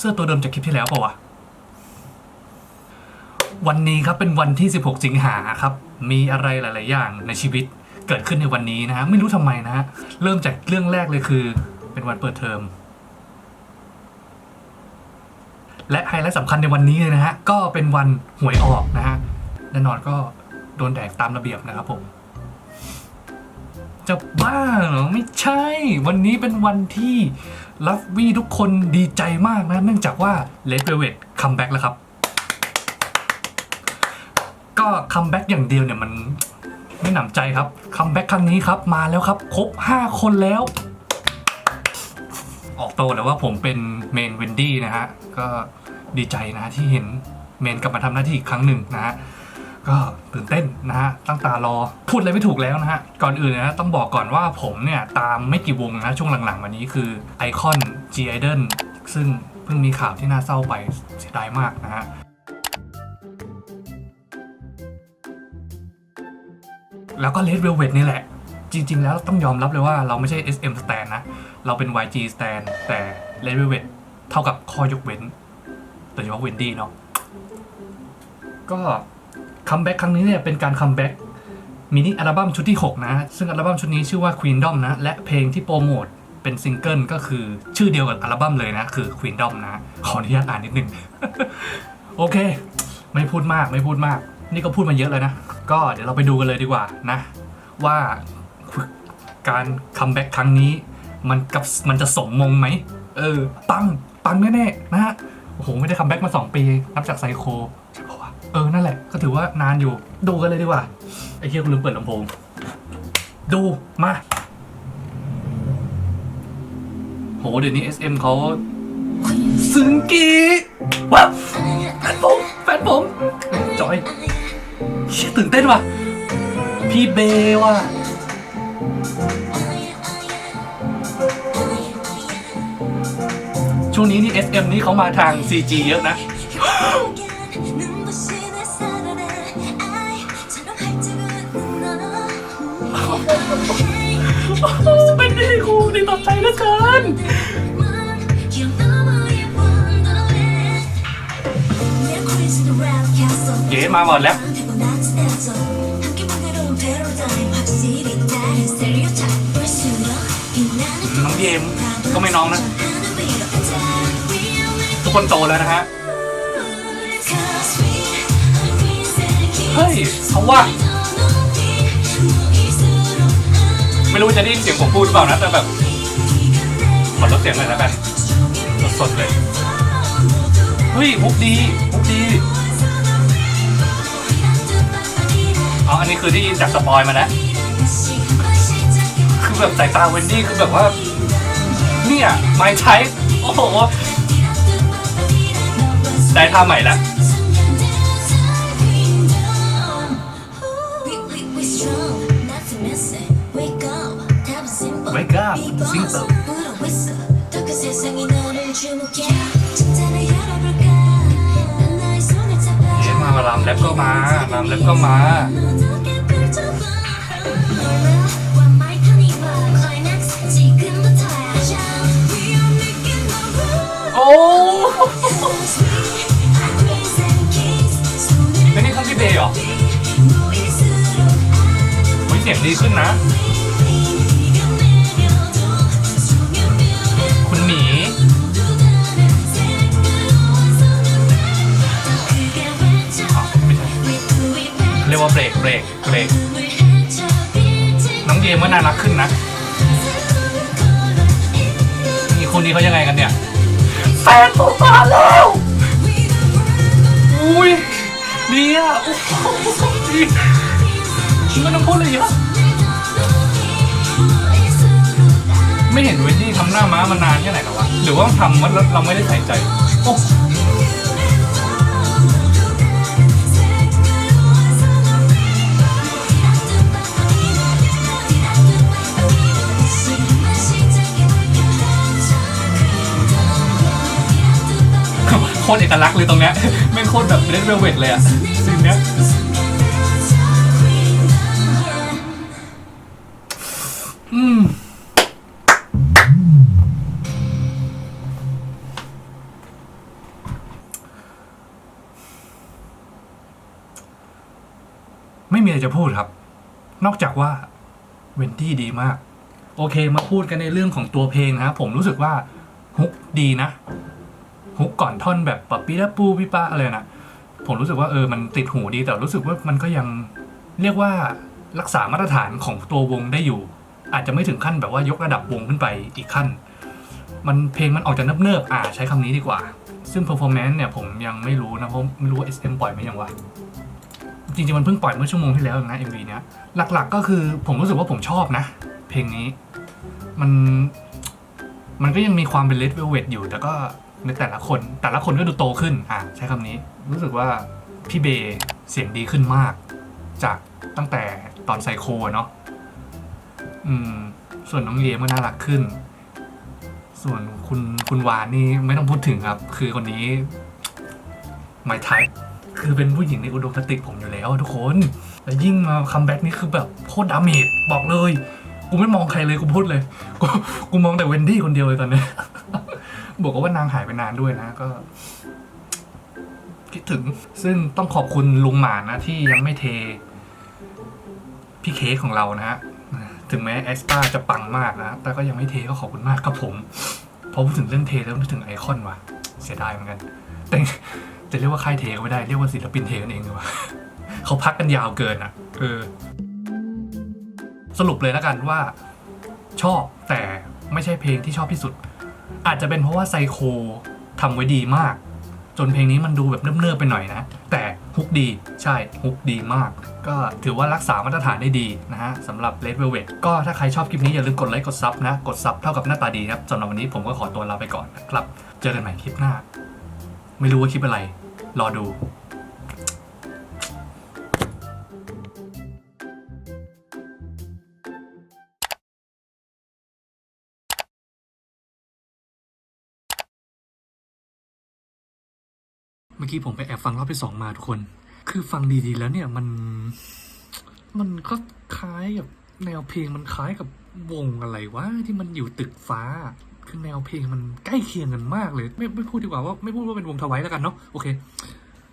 เสื้อตัวเดิมจากคลิปที่แล้วป่าวะ วันนี้ครับเป็นวันที่ 16 สิงหาครับ มีอะไรหลาย ๆ อย่างในชีวิตเกิดขึ้นในวันนี้นะฮะ ไม่รู้ทำไมนะฮะ เริ่มจากเรื่องแรกเลยคือ เป็นวันเปิดเทอม และไฮไลท์สำคัญในวันนี้เลยนะฮะ ก็เป็นวันหวยออกนะฮะ แน่นอนก็โดนแดกตามระเบียบนะครับผม จะบ้าเหรอไม่ใช่ วันนี้เป็นวันที่ลัฟวี่ทุกคนดีใจมากนะ เนื่องจากว่าเลดเวเวตคัมแบ็กแล้วครับ ก็คัมแบ็กอย่างเดียวเนี่ยมันไม่หนำใจครับคัมแบ็กครั้งนี้ครับมาแล้วครับ ครบ 5 คนแล้ว ออกโตแล้วว่าผมเป็นเมนเวนดี้นะฮะ ก็ดีใจนะที่เห็นเมนกลับมาทำหน้าที่อีกครั้งหนึ่งนะฮะ ก็ตื่นเต้นนะฮะตั้งตารอพูดอะไรไม่ถูกแล้วนะฮะก่อนอื่นนะต้องบอกก่อนว่าผมเนี่ยตามไม่กี่วงนะช่วงหลังๆมานี้คือไอคอน G Idol ซึ่งเพิ่งมีข่าวที่น่าเศร้าไปเสียดายมากนะฮะแล้วก็ Red Velvet นี่แหละ จริง ๆ แล้วต้องยอมรับเลยว่าเราไม่ใช่ SM Stan นะ เราเป็น YG Stan แต่ Red Velvet เท่ากับข้อยกเว้นโดยเฉพาะเวนดี้เนาะก็ คัมแบ็กครั้งนี้เนี่ยเป็นการคัมแบ็กมินิอัลบั้มชุดที่ 6 นะ ซึ่งอัลบั้มชุดนี้ชื่อว่า Queendom นะ และเพลงที่โปรโมทเป็นซิงเกิลก็คือชื่อเดียวกับอัลบั้มเลยนะ คือ Queendom นะ ขออนุญาตอ่านนิดนึง โอเค ไม่พูดมากไม่พูดมาก นี่ก็พูดมาเยอะแล้วนะ ก็เดี๋ยวเราไปดูกันเลยดีกว่านะ ว่าการคัมแบ็กครั้งนี้มันกับมันจะสมมงไหม เออ ปัง ปังแน่ๆนะฮะ โอ้โห ไม่ได้คัมแบ็กมา 2 ปี นับจากไซโคใช่ปะ เออ นั่นแหละ ก็ถือว่านานอยู่ ดูกันเลยดีกว่า ไอ้เฮียกูลืมเปิดลำโพง ดู มา โห เดี๋ยวนี้ SM เขาซึงกีว้าวแฟนผม แฟนผม จอยเชี่ยตื่นเต้นว่ะ พี่เบว่ะ ช่วงนี้นี่ SM นี่เขามาทาง CG เยอะนะ เป็นดีครูดีต่อใจเหลือเกินเก๋มาหมดแล้ว น้องเยมก็ไม่น้องนะ ทุกคนโตแล้วนะฮะ เฮ้ยเขาว่า ไม่รู้จะได้ยินเสียงผมพูดหรือเปล่านะแต่แบบขอลดเสียงหน่อยแล้วกันสดๆเลยเฮ้ยมุกดีมุกดีอ๋ออันนี้คือที่ยินจากสปอยมาแล้วคือแบบสายตาเวนดี้คือแบบว่าเนี่ยไม่ใช้โอ้โหได้ท่าใหม่ละ Wake up simple เอ๊ะมาลำแล้วก็มาลำแล้วก็มาโอ้ไม่นี่ท่านพี่เบย์เหรอเฮ้ยเสียงดีขึ้นนะ กว่าเบรกเบรกเบรกน้องเยมก็น่ารักขึ้นนะนี่คนนี้เขายังไงกันเนี่ย แฟนผมมาแล้วอุ้ยดีอะโอ้โหดีไม่ต้องพูดเลยเยอะไม่เห็นเวนดี้ทำหน้าม้ามานานแค่ไหนแล้ววะหรือว่าทำว่าเราไม่ได้ใส่ใจโอ้ คตรเอกลักษณ์เลยตรงเนี้ยไม่โคตรแบบเรดเวลเวทเลยอะซีนเนี้ยอืมไม่มีอะไรจะพูดครับ นอกจากว่าเวนตี้ดีมาก โอเคมาพูดกันในเรื่องของตัวเพลงนะครับผมรู้สึกว่าฮุกดีนะ ฮุกก่อนท่อนแบบปะปีละปูปิปะอะไรนะผมรู้สึกว่าเออมันติดหูดีแต่รู้สึกว่ามันก็ยังเรียกว่ารักษามาตรฐานของตัววงได้อยู่ อาจจะไม่ถึงขั้นแบบว่ายกระดับวงขึ้นไปอีกขั้น มันเพลงมันออกจะเนิบๆอ่าใช้คำนี้ดีกว่า ซึ่ง performance เนี่ยผมยังไม่รู้นะเพราะไม่รู้ว่า SM ปล่อยไหมยังวะจริงๆมันเพิ่งปล่อยเมื่อชั่วโมงที่แล้วเองนะ MV เนี้ยหลักๆ ก็คือผมรู้สึกว่าผมชอบนะ เพลงนี้มันมันก็ยังมีความเป็น Red Velvet อยู่ แต่ก็ ในแต่ละคนแต่ละคนก็ดูโตขึ้นอะใช้คำนี้ รู้สึกว่าพี่เบย์เสียงดีขึ้นมาก จากตั้งแต่ตอนไซโคอะเนาะอืม ส่วนน้องเลียก็น่ารักขึ้น ส่วนคุณคุณวานนี่ไม่ต้องพูดถึงครับ คือคนนี้ไม่ไทยคือเป็นผู้หญิงในอุดมคติผมอยู่แล้วทุกคนแล้วยิ่งมาคัมแบ็กนี่คือแบบโคตรดาเมจบอกเลย กูไม่มองใครเลยกูพูดเลย กูกูมองแต่เวนดี้คนเดียวเลยตอนนี้ บอกว่านางหายไปนานด้วยนะก็ คิดถึง ซึ่งต้องขอบคุณลุงหมานนะ ที่ยังไม่เท พี่เค้กของเรานะฮะถึงแม้แอสตาจะปังมากนะ แต่ก็ยังไม่เทก็ขอบคุณมากครับผมพอพูดถึงเรื่องเทแล้วนึกถึงไอคอนว่ะ เสียดายเหมือนกัน แต่จะเรียกว่าค่ายเทก็ไม่ได้ เรียกว่าศิลปินเทกันเองดีกว่าเขาพักกันยาวเกินอะ เออ สรุปเลยแล้วกันว่า ชอบแต่ไม่ใช่เพลงที่ชอบที่สุด อาจจะเป็นเพราะว่าไซโคทำไว้ดีมาก จนเพลงนี้มันดูแบบเนิบๆไปหน่อยนะ แต่ฮุกดีใช่ฮุกดีมาก ก็ถือว่ารักษามาตรฐานได้ดีนะฮะสำหรับ Red Velvet ก็ถ้าใครชอบคลิปนี้อย่าลืมกดไลค์กดซับนะ กดซับเท่ากับหน้าตาดีครับสำหรับวันนี้ผมก็ขอตัวลาไปก่อนนะครับ เจอกันใหม่คลิปหน้า ไม่รู้ว่าคลิปอะไร รอดู มื่อกี้ผมไปแอบฟังรอบที่สองมาทุกคน คือฟังดีๆแล้วเนี่ยมัน มันก็คล้ายกับแนวเพลงมันคล้ายกับวงอะไรวะที่มันอยู่ตึกฟ้า คือแนวเพลงมันใกล้เคียงกันมากเลย ไม่ไม่พูดดีกว่าว่าไม่พูดว่าเป็นวงทวายแล้วกันเนาะโอเค